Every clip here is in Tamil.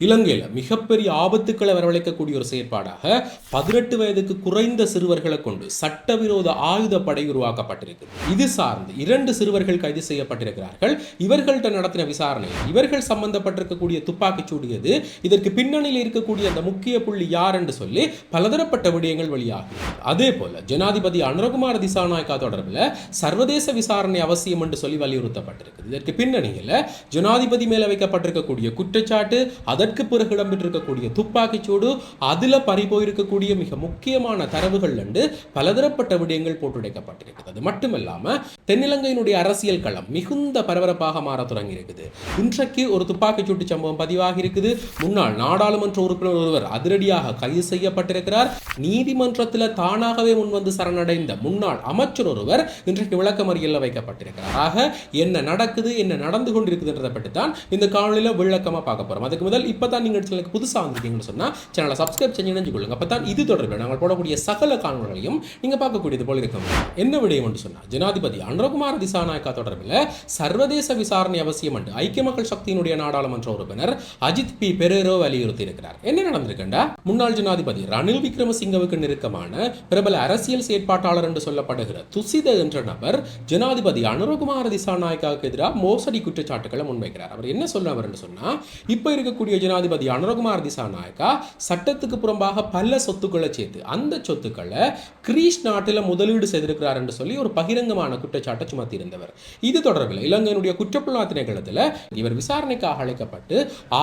இலங்கையில் மிகப்பெரிய ஆபத்துக்களை வரவழைக்கக்கூடிய ஒரு செயற்பாடாக பதினெட்டு வயதுக்கு குறைந்த சிறுவர்களை கொண்டு சட்டவிரோத ஆயுத படை உருவாக்கப்பட்டிருக்கு இது சார்ந்து இரண்டு சிறுவர்கள் கைது செய்யப்பட்டிருக்கிறார்கள். இவர்கள்ட்ட நடத்தின விசாரணை இவர்கள் சம்பந்தப்பட்டிருக்கக்கூடிய துப்பாக்கிச் சூடு எது இதற்கு பின்னணியில் இருக்கக்கூடிய அந்த முக்கிய புள்ளி யார் என்று சொல்லி பலதரப்பட்ட விடயங்கள் வெளியாகும் அதே போல ஜனாதிபதி அனுரகுமார் திசாநாயக்கா தொடர்பில் சர்வதேச விசாரணை அவசியம் என்று சொல்லி வலியுறுத்தப்பட்டிருக்கு இதற்கு பின்னணியில் ஜனாதிபதி மேல வைக்கப்பட்டிருக்கக்கூடிய குற்றச்சாட்டு அதற்கு பிறகு இடம்பெற்றிருக்கக்கூடிய துப்பாக்கிச்சூடு அதில் பறிபோயிருக்கக்கூடிய மிக முக்கியமான தரவுகள் என்று பலதரப்பட்ட விடயங்கள் போட்டுடைக்கப்பட்டிருக்கிறது. அது தென்னிலங்கையினுடைய அரசியல் களம் மிகுந்த பரபரப்பாக மாற தொடங்கி இருக்குது இன்றைக்கு ஒரு துப்பாக்கிச்சூட்டு சம்பவம் பதிவாகி இருக்குது முன்னாள் நாடாளுமன்ற உறுப்பினர் ஒருவர் அதிரடியாக கைது செய்யப்பட்டிருக்கிறார். நீதிமன்றத்தில் தானாகவே முன்வந்து சரணடைந்த முன்னாள் அமைச்சர் ஒருவர் இன்றைக்கு விளக்கமறியலில் வைக்கப்பட்டிருக்கிறார். ஆக என்ன நடக்குது என்ன நடந்து கொண்டிருக்குதுன்றதை பற்றி தான் இந்த காணொலியில் விளக்கமாக பார்க்க போகிறோம் அதுக்கு முதல் இப்போ தான் நீங்கள் சேனலுக்கு புதுசாக வந்திருக்கீங்கன்னு சொன்னால் சேனலை சப்ஸ்கிரைப் செஞ்சு இணைஞ்சு கொள்ளுங்க அப்போ தான் இது தொடர்பில் நாங்கள் போடக்கூடிய சகல காணொலிகளையும் நீங்கள் பார்க்கக்கூடியது போல இருக்க முடியும் என்ன விடயம் என்று சொன்னால் ஜனாதிபதி அனுரகுமார் திசாநாயக்கா தொடர்பில் சர்வதேச விசாரணை அவசியம் என்று ஐக்கிய மக்கள் சக்தியினுடைய நாடாளுமன்ற உறுப்பினர் அஜித் பி. பெரேரோ வலியுறுத்தி இருக்கிறார் என்ன நடந்திருக்கண்டா? முன்னாள் ஜனாதிபதி ரணில் விக்ரமசிங்கவுக்கு நெருக்கமான பிரபல அரசியல் செயற்பாட்டாளர் என்று சொல்லப்படுகிற துசித என்ற நபர் ஜனாதிபதி அனுரகுமார் திசாநாயக்காவுக்கு எதிராக மோசடி குற்றச்சாட்டுகளை முன்வைக்கிறார். அவர் என்ன சொல்றவர் என்று சொன்னா இப்ப இருக்கக்கூடிய ஜனாதிபதி அனுரகுமார் திசாநாயக்கா சட்டத்துக்கு புறம்பாக பல சொத்துக்களை சேர்த்து அந்த சொத்துக்களை கிரீஸ் நாட்டில் முதலீடு செய்திருக்கிறார் என்று சொல்லி ஒரு பகிரங்கமான குற்றச்சாட்டை சுமத்தியிருந்தவர். இது தொடர்பில் இலங்கையினுடைய குற்றப்புலனாய்வு திணைக்களத்தில் இவர் விசாரணைக்காக அழைக்கப்பட்டு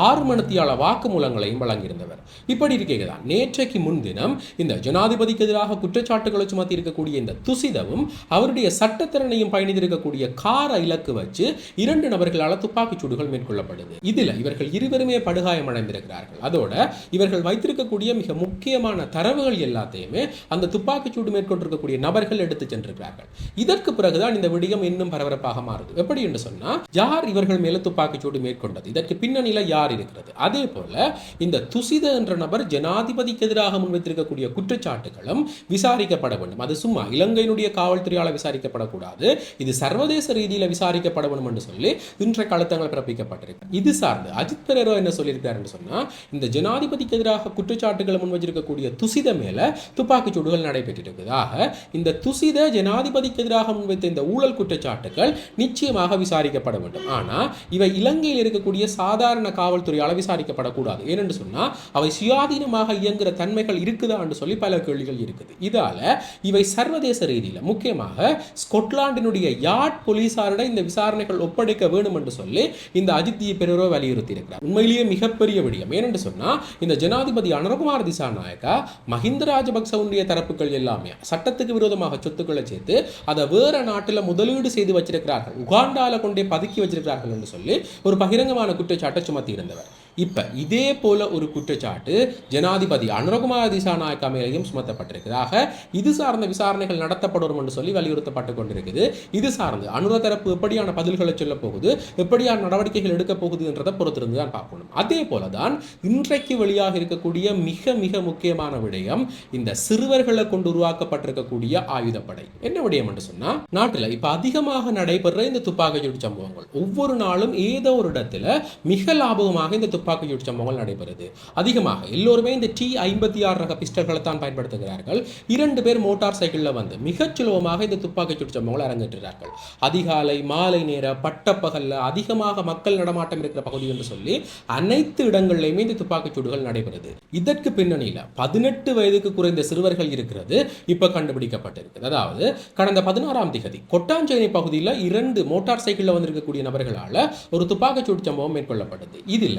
ஆறு மணித்தியால வாக்குமூலங்களையும் வழங்கியிருந்தவர். இப்படி இருக்கேதான் நேற்றைக்கு முன்தினம் இந்த ஜனாதிபதிக்கு எதிராக குற்றச்சாட்டுகளை சுமத்தி இருக்கக்கூடிய இந்த துசிதவும் அவருடைய சட்டத்திறனையும் பயணித்திருக்கக்கூடிய கார இலக்கு வச்சு இரண்டு நபர்களால் துப்பாக்கிச் சூடுகள் மேற்கொள்ளப்படுது. இதில் இவர்கள் இருவருமே படுகாய அடைந்திருக்கிறார்கள் அதோட இவர்கள் வைத்திருக்கக்கூடிய மிக முக்கியமான தரவுகள் எல்லாத்தையுமே அந்த துப்பாக்கிச்சூடு மேற்கொண்டிருக்கக்கூடிய நபர்கள் எடுத்து சென்றிருக்கிறார்கள். இதற்கு பிறகுதான் இந்த விடயம் இன்னும் பரபரப்பாக மாறுது. எப்படி என்று சொன்னா யார் இவர்கள் மேல துப்பாக்கிச்சூடு மேற்கொண்டது? இதற்கு பின்னணியில யார் இருக்கிறது? அதே போல இந்த துசித என்ற நபர் ஜனாதிபதிக்கு எதிராக முன்வைத்திருக்கக்கூடிய குற்றச்சாட்டுகளும் விசாரிக்கப்பட வேண்டும். அது சும்மா இலங்கையினுடைய காவல்துறையால் விசாரிக்கப்படக்கூடாது. இது சர்வதேச ரீதியில் விசாரிக்கப்பட வேண்டும் என்று சொல்லி இன்றைய காலத்தங்கள் பிறப்பிக்கப்பட்டிருக்கு. இது சார்ந்து அஜித் பெரேரோ என்ன சொல்லி என்று சொன்னால் இந்த ஜனாதிபதிக்கு எதிராக குற்றச்சாட்டுகளை முன் வச்சிருக்கக்கூடிய துசித மேலே துப்பாக்கிச் சூடுகள் நடைபெற்றிருக்குது ஆக இந்த துசித ஜனாதிபதிக்கு எதிராக முன்வைத்த இந்த ஊழல் குற்றச்சாட்டுகள் நிச்சயமாக விசாரிக்கப்பட வேண்டும். ஆனால் இவை இலங்கையில் இருக்கக்கூடிய சாதாரண காவல்துறையால் விசாரிக்கப்படக்கூடாது. ஏனென்று சொன்னால் அவை சுயாதீனமாக இயங்குகிற தன்மைகள் இருக்குதான்னு சொல்லி பல கேள்விகள் இருக்குது. இதால் இவை சர்வதேச ரீதியில் முக்கியமாக ஸ்கொட்லாண்டினுடைய யாட் போலீசாரிடம் இந்த விசாரணைகள் ஒப்படைக்க வேண்டும் என்று சொல்லி இந்த அஜித் பெருரோ வலியுறுத்தி இருக்கிறார் உண்மையிலேயே மிக மிகப்பெரிய விடயம். ஏனென்று சொன்னா இந்த ஜனாதிபதி அனுரகுமார் திசாநாயக்கா மஹிந்த ராஜபக்சவுடைய தரப்புகள் எல்லாமே சட்டத்துக்கு விரோதமாக சொத்துக்களை சேர்த்து அதை வேற நாட்டில் முதலீடு செய்து வச்சிருக்கிறார்கள். உகாண்டால கொண்டே பதுக்கி வச்சிருக்கிறார்கள் என்று சொல்லி ஒரு பகிரங்கமான குற்றச்சாட்டை சுமத்தி இருந்தவர் இப்போ இதே போல ஒரு குற்றச்சாட்டு ஜனாதிபதி அனுரகுமார் திசாநாயக்கா மேலையும் சுமத்தப்பட்டிருக்கிறதாக இது சார்ந்த விசாரணைகள் நடத்தப்படும் என்று சொல்லி வலியுறுத்தப்பட்டு கொண்டிருக்குது. இது சார்ந்து அனுர தரப்பு எப்படியான பதில்களை சொல்ல போகுது எப்படியான நடவடிக்கைகள் எடுக்க போகுதுன்றதை பொறுத்திருந்து தான் பார்க்கணும். அதே போல தான் இன்றைக்கு வெளியாக இருக்கக்கூடிய மிக மிக முக்கியமான விடயம் இந்த சிறுவர்களை கொண்டு உருவாக்கப்பட்டிருக்கக்கூடிய ஆயுதப்படை. என்ன விடயம் என்று சொன்னால் நாட்டில் இப்போ அதிகமாக நடைபெற இந்த துப்பாக்கிச்சூடு சம்பவங்கள். ஒவ்வொரு நாளும் ஏதோ ஒரு இடத்துல மிக லாபகமாக இந்த துப்பாக்கிச்சூடு சம்பவங்கள் நடைபெறுது. அதிகமாக எல்லோருமே இந்த டி ஐம்பத்தி ஆறு ரக பிஸ்டல்களை தான் பயன்படுத்துகிறார்கள். இரண்டு பேர் மோட்டார் சைக்கிளில் வந்து மிகச் சுலபமாக இந்த துப்பாக்கிச்சூடு சம்பவங்கள் அரங்கேற்றுகிறார்கள். அதிகாலை மாலை நேர பட்டப்பகல்ல அதிகமாக மக்கள் நடமாட்டம் இருக்கிற பகுதி என்று சொல்லி அனைத்து இடங்கள்லையுமே இந்த துப்பாக்கிச்சூடுகள் நடைபெறுது. இதற்கு பின்னணியில் பதினெட்டு வயதுக்கு குறைந்த சிறுவர்கள் இருக்கிறது. இப்போ கண்டுபிடிக்கப்பட்டிருக்கு அதாவது கடந்த பதினாறாம் திகதி கொட்டாஞ்சேரி பகுதியில் இரண்டு மோட்டார் சைக்கிளில் வந்திருக்கக்கூடிய நபர்களால் ஒரு துப்பாக்கிச்சூடு சம்பவம் மேற்கொள்ளப்பட்டது. இதில்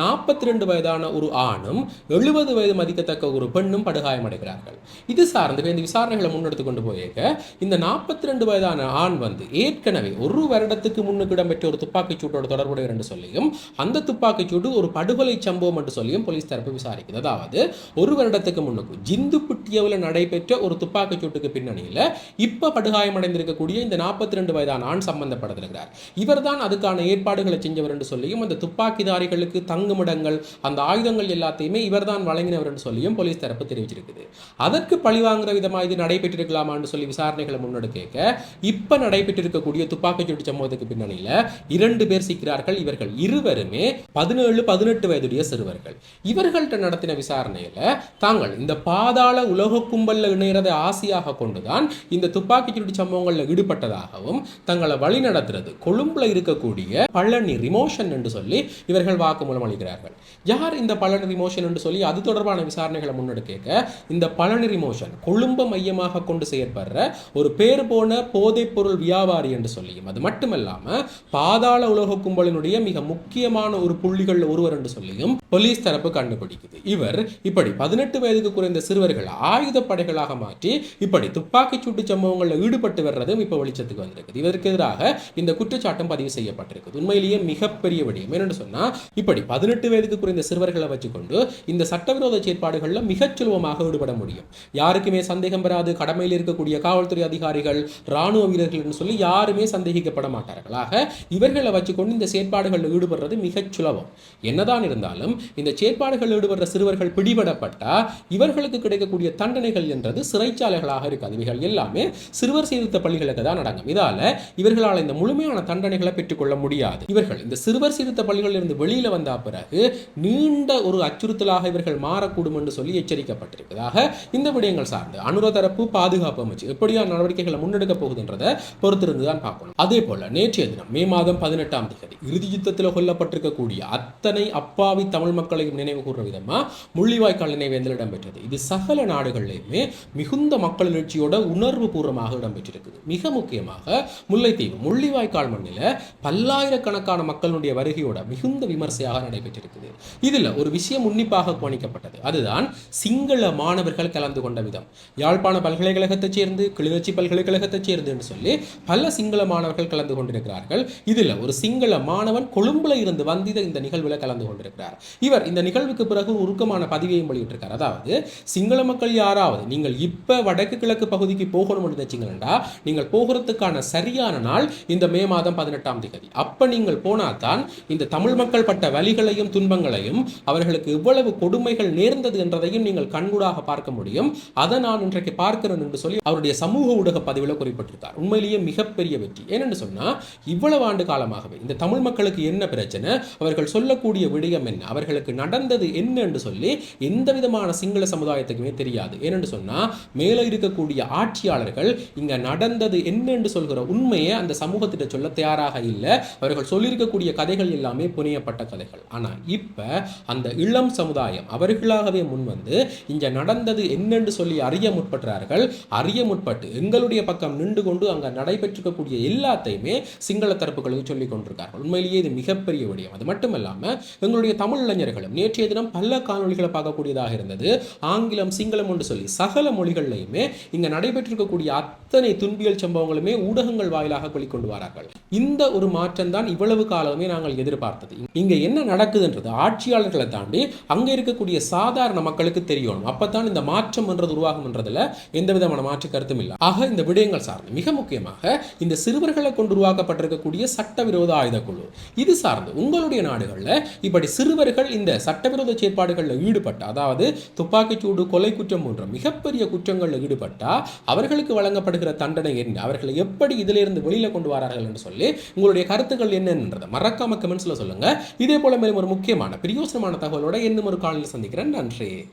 நாற்பத்தி ரெண்டு வயதான ஒரு ஆணும் எழுபது வயது மதிக்கத்தக்க ஒரு பெண்ணும் படுகாயமடைகிறார்கள். இது சார்ந்து இந்த விசாரணைகளை முன்னெடுத்து கொண்டு போயிருக்க இந்த நாற்பத்தி ரெண்டு வயதான ஆண் வந்து ஏற்கனவே ஒரு வருடத்துக்கு முன்னுக்கு இடம்பெற்ற ஒரு துப்பாக்கிச் சூட்டோட தொடர்புடைய என்று சொல்லியும் அந்த துப்பாக்கிச் சூடு ஒரு படுகொலை சம்பவம் என்று சொல்லியும் போலீஸ் தரப்பு விசாரிக்கிறது. அதாவது ஒரு வருடத்துக்கு முன்னுக்கு ஜிந்துப்புட்டியவில் நடைபெற்ற ஒரு துப்பாக்கிச் சூட்டுக்கு பின்னணியில் இப்ப படுகாயமடைந்திருக்கக்கூடிய இந்த நாற்பத்தி ரெண்டு வயதான ஆண் சம்பந்தப்பட்டிருக்கிறார். இவர்தான் அதுக்கான ஏற்பாடுகளை செஞ்சவர் என்று சொல்லியும் அந்த துப்பாக்கிதாரிகளுக்கு தங்குமிடங்கள் அந்த ஆயுதங்கள் எல்லாத்தையுமே இவர் தான் வழங்கினவர் என்று சொல்லியும் போலீஸ் தரப்பு தெரிவிச்சிருக்குது. அதற்கு பழிவாங்குற விதமாக இது நடைபெற்றிருக்கலாமான்னு சொல்லி விசாரணைகளை முன்னெடுக்க இப்போ நடைபெற்றிருக்கக்கூடிய துப்பாக்கிச்சூடு சம்பவத்துக்கு பின்னணியில் இரண்டு பேர் சிக்கிறார்கள். இவர்கள் இருவருமே பதினேழு பதினெட்டு வயதுடைய சிறுவர்கள். இவர்கள்ட்ட நடத்தின விசாரணையில் தாங்கள் இந்த பாதாள உலக கும்பலில் இணையறதை ஆசையாக கொண்டுதான் இந்த துப்பாக்கிச்சூடு சம்பவங்களில் ஈடுபட்டதாகவும் தங்களை வழி நடத்துறது கொழும்புல இருக்கக்கூடிய பழனி ரிமோஷன் என்று சொல்லி இவர்கள் வாக்குமூலம் மூலம் அளிக்கிறார்கள். யார் இந்த பழனி ரிமோஷன் என்று சொல்லி அது தொடர்பான விசாரணைகளை முன்னெடுக்க இந்த பழனி ரிமோஷன் கொழும்பை மையமாக கொண்டு செயற்படுற ஒரு பேர் போன போதைப் பொருள் வியாபாரி என்று சொல்லியும் அது மட்டுமல்லாம பாதாள உலக கும்பலினுடைய மிக முக்கியமான ஒரு புள்ளிகள் ஒருவர் என்று சொல்லியும் போலீஸ் தரப்பு கண்டுபிடிக்குது. இவர் இப்படி பதினெட்டு வயதுக்கு குறைந்த சிறுவர்கள் ஆயுத படைகளாக மாற்றி இப்படி துப்பாக்கிச் சூட்டு சம்பவங்களில் ஈடுபட்டு வர்றதும் இப்போ வெளிச்சத்துக்கு வந்திருக்குது. இதற்கு எதிராக இந்த குற்றச்சாட்டும் பதிவு செய்யப்பட்டிருக்குது. உண்மையிலேயே மிகப்பெரிய விடயம். என்னென்னு சொன்னா இப்படி பதினெட்டு வயதுக்கு குறைந்த சிறுவர்களை வச்சுக்கொண்டு இந்த சட்டவிரோத செயற்பாடுகளில் மிகச் சுலபமாக ஈடுபட முடியும். யாருக்குமே சந்தேகம் வராது. கடமையில் இருக்கக்கூடிய காவல்துறை அதிகாரிகள் இராணுவ வீரர்கள் சொல்லி யாருமே சந்தேகிக்கப்பட மாட்டார்கள். ஆக இவர்களை வச்சுக்கொண்டு இந்த செயற்பாடுகளில் ஈடுபடுறது மிகச் சுலபம். என்னதான் இருந்தாலும் இந்த செயற்பாடுகளில் ஈடுபடுற சிறுவர்கள் பிடிபடப்பட்டால் இவர்களுக்கு கிடைக்கக்கூடிய தண்டனைகள் என்றது சிறைச்சாலைகளாக இருக்காது இவைகள் எல்லாமே சிறுவர் சீர்திருத்த பள்ளிகளுக்கு தான் நடக்கும் இதால இவர்களால் இந்த முழுமையான தண்டனைகளை பெற்றுக்கொள்ள முடியாது. இவர்கள் இந்த சிறுவர் சீர்திருத்த பள்ளிகளில் இருந்து வெளியில வந்த பிறகு நீண்ட ஒரு அச்சுறுத்தலாக இவர்கள் மாறக்கூடும் என்று சொல்லி எச்சரிக்கப்பட்டிருப்பதாக இந்த விடயங்கள் சார்ந்து அனுர தரப்பு பாதுகாப்பு அமைச்சு எப்படியான நடவடிக்கைகளை முன்னெடுக்க போகுதுன்றதை பொறுத்திருந்து தான் பார்க்கணும். அதே போல நேற்றைய தினம் மே மாதம் பதினெட்டாம் தேதி இறுதி யுத்தத்தில் கொல்லப்பட்டிருக்கக்கூடிய அத்தனை அப்பாவி தமிழ் மக்களையும் நினைவு கூறுற விதமா முள்ளிவாய்க்கால் நினைவேந்தல் இடம்பெற்றது. இது சகல நாடுகளிலுமே மிகுந்த மக்கள் எழுச்சியோட உணர்வு பூர்வமாக இடம்பெற்றிருக்குது. மிக முக்கியமாக முல்லைத்தீவு முள்ளிவாய்க்கால் மண்ணில பல்லாயிரக்கணக்கான மக்களுடைய வருகையோட மிகுந்த விமர்சையாக நடைபெற்றிருக்குது. இதில் ஒரு விஷயம் உன்னிப்பாக கவனிக்கப்பட்டது. அதுதான் சிங்கள மாணவர்கள் கலந்து கொண்ட விதம். யாழ்ப்பாண பல்கலைக்கழகத்தைச் சேர்ந்து கிளிநொச்சி பல்கலைக்கழகத்தைச் சேர்ந்து என்று சொல்லி பல சிங்கள மாணவர்கள் கலந்து கொண்டிருக்கிறார்கள். இதில் ஒரு சிங்கள மாணவன் கொழும்புல இருந்து வந்து இந்த நிகழ்வில் கலந்து கொண்டிருக்கிறார். இவர் இந்த நிகழ்வுக்கு பிறகு உருக்கமான பதிவையும் வெளியிட்டிருக்கார். அதாவது சிங்கள மக்கள் யாராவது நீங்கள் இப்போ வடக்கு கிழக்கு பகுதிக்கு போகணும் நினைச்சிங்கன்னா நீங்கள் போகிறதுக்கான சரியான நாள் இந்த மே மாதம் பதினெட்டாம் தேதி. அப்போ நீங்கள் போனால் தான் இந்த தமிழ் மக்கள் பட்ட வலிகளையும் துன்பங்களையும் அவர்களுக்கு இவ்வளவு கொடுமைகள் நேர்ந்தது என்றதையும் நீங்கள் கண்கூடாக பார்க்க முடியும். அதை நான் இன்றைக்கு பார்க்கிறேன் என்று சொல்லி அவருடைய சமூக ஊடக பதிவில் குறிப்பிட்டிருக்கார். உண்மையிலேயே மிகப்பெரிய வெற்றி. ஏனென்று சொன்னா இவ்வளவு ஆண்டு காலமாகவே இந்த தமிழ் மக்களுக்கு என்ன பிரச்சனை? அவர்கள் சொல்லக்கூடிய விடயம் என்ன? அவர்களுக்கு நடந்தது என்ன என்று சொல்லி எந்த விதமான சிங்கள சமுதாயத்துக்குமே தெரியாது. ஏனென்று சொன்னா மேலே இருக்கக்கூடிய ஆட்சியாளர்கள் இங்க நடந்தது என்ன என்று சொல்கிற உண்மையை அந்த சமூகத்திட்ட சொல்ல தயாராக இல்லை. அவர்கள் சொல்லியிருக்கக்கூடிய கதைகள் எல்லாமே புனையப்பட்ட கதைகள். ஆனால் இப்போ அந்த இளம் சமுதாயம் அவர்களாகவே முன்வந்து இங்கே நடந்தது என்னென்று சொல்லி அறிய முற்படுறார்கள். அறிய முற்பட்டு எங்களுடைய பக்கம் நின்று கொண்டு அங்கே நடைபெற்றிருக்கக்கூடிய எல்லாத்தையுமே சிங்கள தரப்புகளுக்கு சொல்லிக் கொண்டிருக்கார்கள். உண்மையிலேயே இது மிகப்பெரிய விடயம். அது மட்டுமல்லாமல் எங்களுடைய தமிழ் இளைஞர்களும் நேற்றைய தினம் பல காணொலிகளை பார்க்கக்கூடியதாக இருந்தது. ஆங்கிலம் சிங்களம் என்று சொல்லி சகல மொழிகள்லையுமே இங்கே நடைபெற்றிருக்கக்கூடிய அத்தனை துன்பியல் சம்பவங்களுமே ஊடகங்கள் வாயிலாக வெளிக்கொண்டு வரார்கள். இந்த ஒரு மாற்றம் தான் இவ்வளவு காலமே நாங்கள் எதிர்பார்த்தது. இங்கே என்ன நடக்குதுன்றது. ஆட்சியாளர்களை தாண்டி அங்கே இருக்கக்கூடிய சாதாரண மக்களுக்கு தெரியணும். அப்பதான் இந்த மாற்றம் என்றது உருவாகும் என்றதுல எந்த விதமான மாற்று கருத்தும் இல்லை. ஆக இந்த விடயங்கள் சார்ந்து மிக முக்கியமாக இந்த சிறுவர்களை கொண்டு உருவாக்கப்பட்டிருக்கக்கூடிய சட்டவிரோத ஆயுத குழு இது சார்ந்து உங்களுடைய நாடுகளில் இப்படி சிறுவர்கள் இந்த சட்டவிரோத செயற்பாடுகளில் ஈடுபட்ட அதாவது துப்பாக்கிச்சூடு கொலை குற்றம் போன்ற மிகப்பெரிய குற்றங்களில் ஈடுபட்டால் அவர்களுக்கு வழங்கப்படுகிற தண்டனை என்ன? அவர்களை எப்படி இதிலிருந்து வெளியில் கொண்டு வரார்கள் என்று சொல்லி உங்களுடைய கருத்துக்கள் என்னன்றதை மறக்காம கமெண்ட்ஸில் சொல்லுங்கள் இதே போல மேலும் ஒரு முக்கியமான பிரியோசனமான தகவலோட இன்னும் ஒரு காலையில் சந்திக்கிறேன். நன்றி.